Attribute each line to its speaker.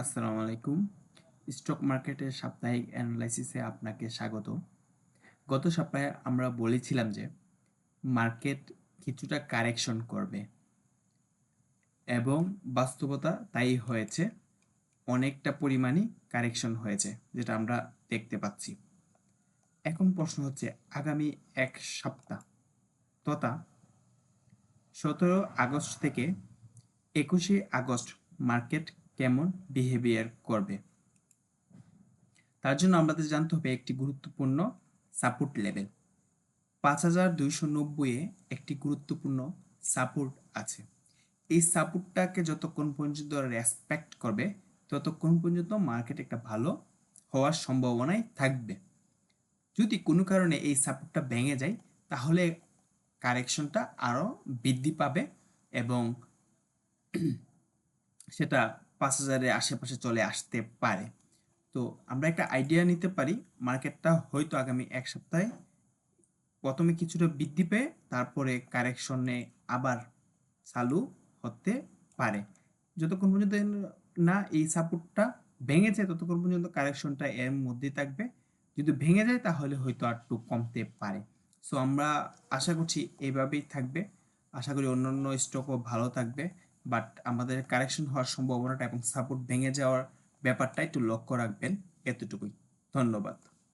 Speaker 1: আসসালামু আলাইকুম। স্টক মার্কেটের সাপ্তাহিক অ্যানালাইসিসে আপনাকে স্বাগত। গত সপ্তাহে আমরা বলেছিলাম যে মার্কেট কিছুটা কারেকশন করবে এবং বাস্তবতা তাই হয়েছে, অনেকটা পরিমাণই কারেকশন হয়েছে, যেটা আমরা দেখতে পাচ্ছি। এখন প্রশ্ন হচ্ছে, আগামী এক সপ্তাহ তথা সতেরো আগস্ট থেকে একুশে আগস্ট মার্কেট কেমন বিহেভিয়ার করবে। তার জন্য আমাদের জানতে হবে একটি গুরুত্বপূর্ণ সাপোর্ট লেভেল পাঁচ হাজার দুইশো নব্বইয়ে একটি গুরুত্বপূর্ণ সাপোর্ট আছে। এই সাপোর্টটাকে যতক্ষণ পর্যন্ত রেসপেক্ট করবে, ততক্ষণ পর্যন্ত মার্কেট একটা ভালো হওয়ার সম্ভাবনাই থাকবে। যদি কোনো কারণে এই সাপোর্টটা ভেঙে যায়, তাহলে কারেকশনটা আরও বৃদ্ধি পাবে এবং সেটা পাঁচ হাজারের আশেপাশে চলে আসতে পারে। তো আমরা একটা আইডিয়া নিতে পারি মার্কেটটা হয়তো আগামী এক সপ্তাহে প্রথমে কিছুটা বৃদ্ধি পেয়ে তারপরে কারেকশনে আবার চালু হতে পারে। যতক্ষণ পর্যন্ত না এই সাপোর্টটা ভেঙে যায় ততক্ষণ পর্যন্ত কারেকশনটা এর মধ্যেই থাকবে। যদি ভেঙে যায়, তাহলে হয়তো আর একটু কমতে পারে। সো আমরা আশা করছি এইভাবেই থাকবে। আশা করি অন্যান্য স্টকও ভালো থাকবে। বাট আমাদের কারেকশন হওয়ার সম্ভাবনাটা এবং সাপোর্ট ভেঙে যাওয়ার ব্যাপারটা একটু লক্ষ্য রাখবেন। এতটুকুই। ধন্যবাদ।